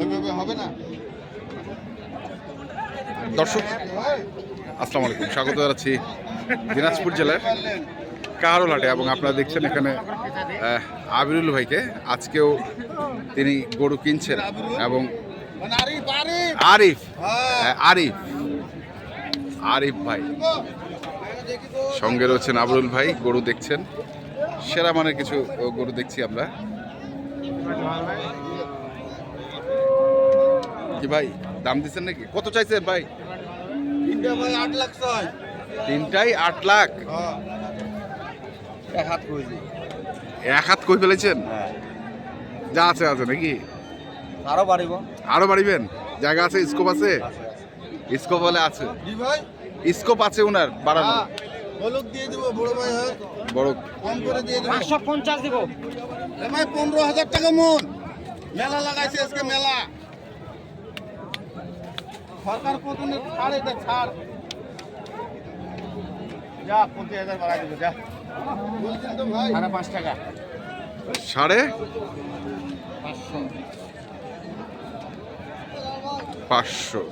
ওইভাবে হবে না। দর্শক, আসসালামু আলাইকুম। স্বাগত জানাচ্ছি দিনাজপুর জেলার কারোলাটে এবং আপনারা দেখছেন এখানে আবিরুল ভাইকে। আজকেও তিনি গরু কিনছেন এবং আরিফ আরিফ আরিফ হ্যাঁ ভাই। সঙ্গে রয়েছেন আবরুল ভাই, গরু দেখছেন। সেরা মানের কিছু গরু দেখছি আমরা। কি ভাই দাম দিচ্ছেন নাকি? কত চাইছেন ভাই? তিনটা ভাই আট লাখ ছয় তিনটাই আট লাখ? হ্যাঁ। এক হাত করেছি এক হাত কই ফেলেছেন? হ্যাঁ। যা আছে আছে নাকি? আরও বাড়িব। আরও বাড়িবেন? জায়গা আছে স্কোপ আছে? স্কোপ হলে আছে। ভাই? স্কোপ আছে ওনার বাড়ানো হ্যাঁ হলুদ দিয়ে দিব বড় ভাই হয়। বড়। কম করে দিয়ে দিব। পাঁচশো পঞ্চাশ দিব। এ ভাই পনেরো হাজার টাকা মন। মেলা লাগাইছে আজকে মেলা। সরকার কতনে ছাড় এটা ছাড়। যা পঁচিশ হাজার বাড়াই দেবে যা। বলছেন তো ভাই সাড়ে পাঁচ টাকা। সাড়ে? পাঁচশো।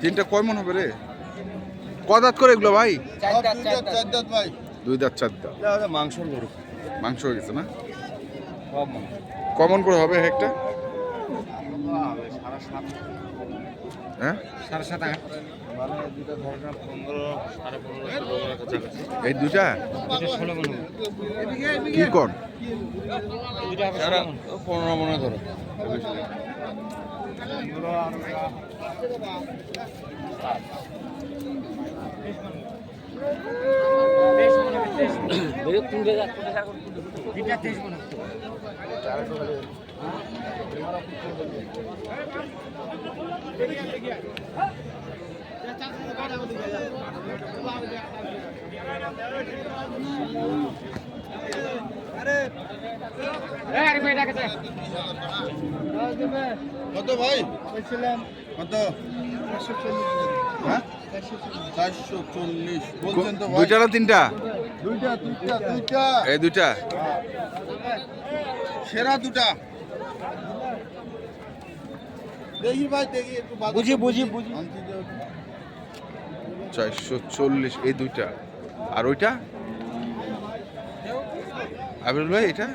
তিনটা কয় মন হবে রে? করে এগুলো ভাই? দুই দাঁত, চার দাঁত ভাই দুই দাঁত চার দাঁত মাংস গরু। মাংস হয়ে গেছে না? কমন করে হবে একটা? হ্যাঁ? সাড়ে সাত আট দুটা এই হবে। কি কর? পনেরো মনে ধরো তেইশ মণ আরে ভাই। কত কত চারশো চল্লিশ বলছেন দুইটা না তিনটা? দুইটা দুইটা দুইটা। এই দুইটা। সেরা দুটা। দেখি ভাই দেখি একটু বুঝি, বুঝি। চারশো চল্লিশ এই দুইটা। আর ওইটা? আবিরুল ভাই এটা?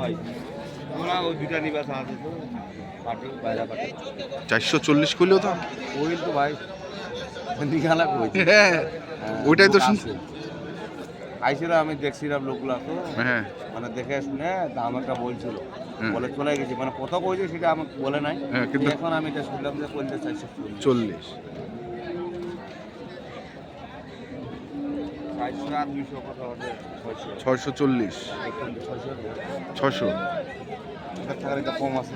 ভাই? ওরা ওই দুইটা নিবাস আছে তো। চারশো চল্লিশ করলেও তো ওই তো ভাই নিগালা কই? হ্যাঁ ওইটাই তো শুনছি আইছিল আমি দেখছিলাম লোকগুলা তো। হ্যাঁ। মানে দেখে শুনে দাম একটা বলছিল বলে চলে গেছি। মানে কত কইছে সেটা আমাকে বলে নাই। হ্যাঁ, কিন্তু- এখন আমি এটা শুনলাম যে পঞ্চাশ চারশো চল্লিশ। ছয়শো। চল্লিশ। ছয়শো। কম আছে।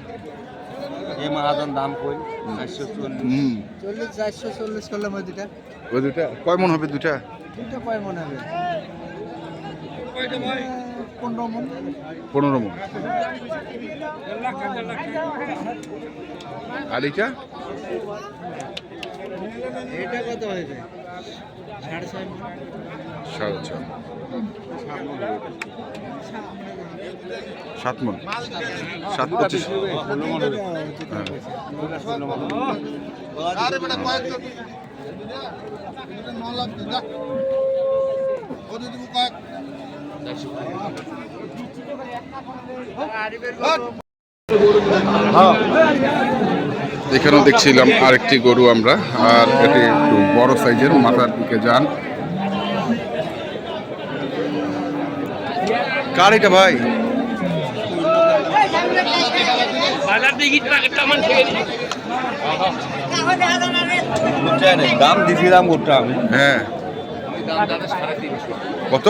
এই মাহাজন দাম কই? চারশো চল্লিশ চল্লিশ। চারশো চল্লিশ করলাম ওই দুটা ওই দুইটা? কয় মন হবে দুইটা? দুটো কয় মনে হবে? পনেরো মন। পনেরো মন। আর এটা কত হয়েছে? সাড়ে ছয় সাড়ে ছয় সাত মন সাত পঁচিশ এখানেও দেখছিলাম আরেকটি গরু আমরা, আর এটি একটু বড় সাইজের, মাথার দিকে যান। কার এটা ভাই? দাম দিছিলাম গোটা আমি হ্যাঁ। কত?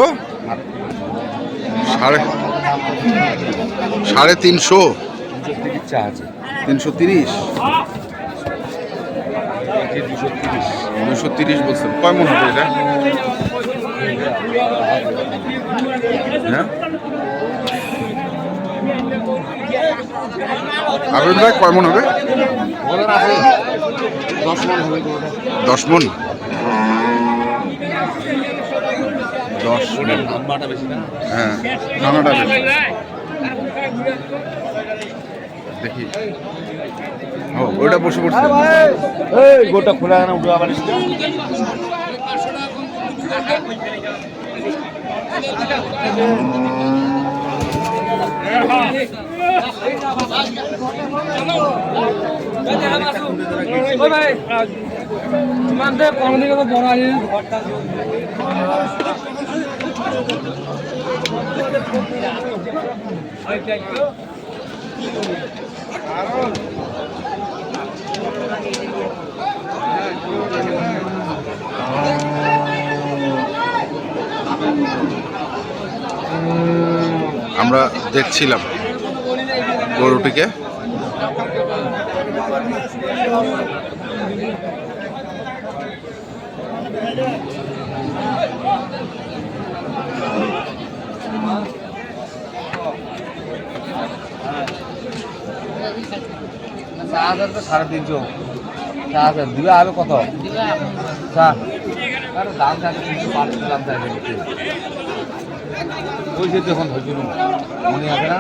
সাড়ে সাড়ে তিনশো। তিনশো তিরিশ দুশো তিরিশ। দুশো তিরিশ বলছেন। কয় মন হবে এটা? হ্যাঁ? ভাই, কয় মন হবে? দশ মন দশ মন। হ্যাঁ বেশি। দেখি। ও বসে পড়ছে। গোটা খোলা না উঠে আবার তোমার দেখ কোনদিকে তো বড় আছে ঘরটা আর আমরা দেখছিলাম গরুটিকে। চা হাজার তো তিনশো। চা হাজার কত? দাম থাকে দাম থাকে দেখুন ধৈর্য নিন। মনে আছে না?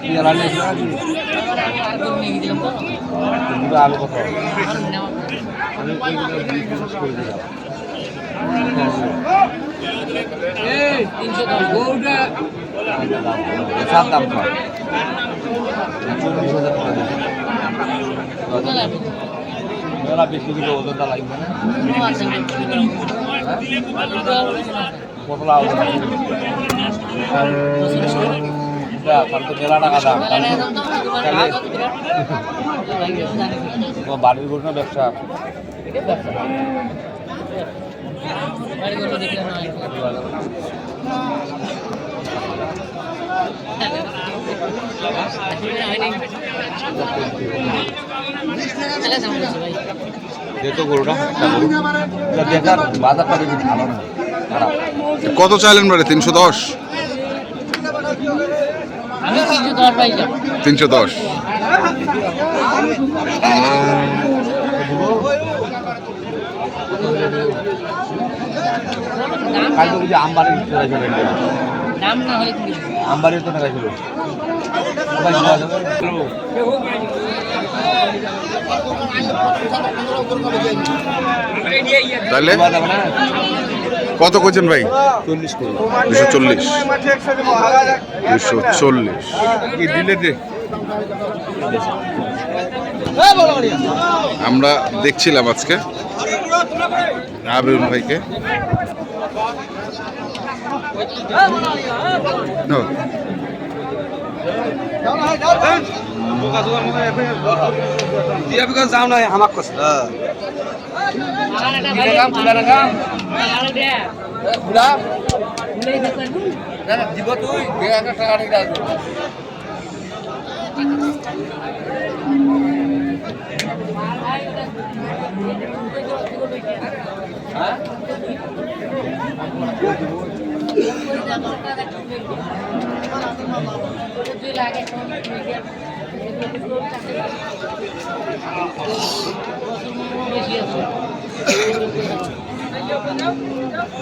পেয়ারা নিয়েছিল না কি? তো দিবে আরও কত? আমি করে দিলাম। সাত দাম। চল্লিশ হাজার টাকা। দিবে। বেশি দিলে ওজনটা লাগবে না? কতলা ওজন বাড়ির গরু না ব্যবসা কত চাইলেন বাড়ি? তিনশো দশ আমি কিছু দর পাই যাব তিনশো দশ। আমবাড়ি তো টাকা ছিল। তাহলে? কত করছেন ভাই? চল্লিশ দুশো চল্লিশ। দুশো চল্লিশ। কি দিলে দে। আমরা দেখছিলাম আজকে আবিরুল ভাইকে। যাও না খুলে দেখুন দিব তুই টাকা আছে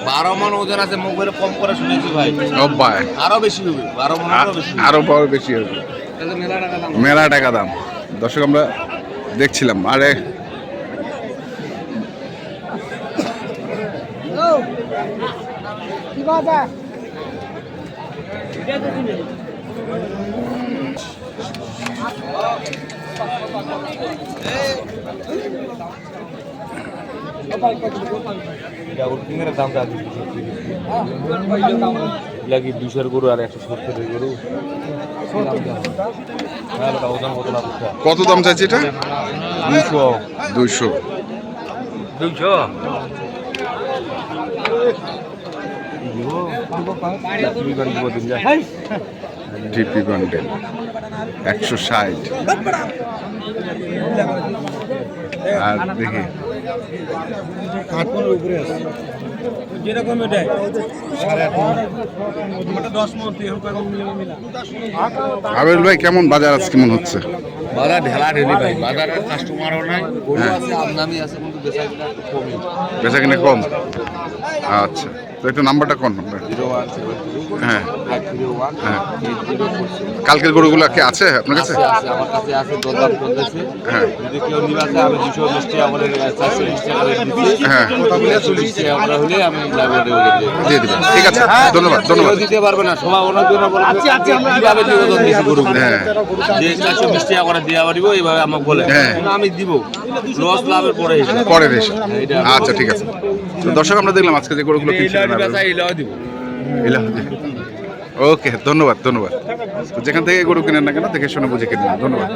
বারো মন ওজন আছে মুখ করে কম করে শুনেছি ভাই। অব্যায় আরও বেশি হবে বারো মন আরও বেশি আরও বড় বেশি হবে। মেলা টাকা দাম। দর্শক আমরা দেখছিলাম। আরে। এটা উর্কিংয়ের দামটা আগে লাগি দুশোর গরু আর একশো সত্তরের গরু। হ্যাঁ কত দাম চাইছে এটা? দুশো ডিপি একশো ষাট। আর দেখি। যেরকম এটাই। সাড়ে আট দশ মন ভাই কেমন বাজার আছে কেমন হচ্ছে? বাজার ঢেলা ঢেলি ভাই। বাজারের কাস্টমারও নাই গরু হ্যাঁ। আছে আমদানি আছে কিন্তু বেচা কিনা বেচা কিনা কম? আচ্ছা। তো একটু নাম্বারটা কোন হ্যাঁ। হ্যাঁ। কালকের গরুগুলো কি আছে আপনার কাছে? আমার কাছে আছে দরদাম চলতেছে হ্যাঁ। যদি কেউ নিবে আছে আমি দুশো বিশ টাকা করে চারশো বিশ টাকা করে দিচ্ছি। হ্যাঁ। চল্লিশ টাকা করে হলে আমি লাইব্রেরি দিয়ে দিয়ে ঠিক আছে ধন্যবাদ ধন্যবাদ। দিতে পারবে না সবাই ওনার জন্য কীভাবে নিবেদন দিয়েছি গরু হ্যাঁ। যে চারশো বিশ টাকা করে দেওয়া পারিব এইভাবে আমাকে বলে। হ্যাঁ। আমি দিব। লস লাভের পরে হিসাব। পরের এটা আচ্ছা ঠিক আছে। তো দর্শক আমরা দেখলাম আজকে যে গরুগুলো ওকে ধন্যবাদ ধন্যবাদ। যেখান থেকে গরু কিনেন না কেন দেখে শুনে বুঝে কিনবেন। ধন্যবাদ।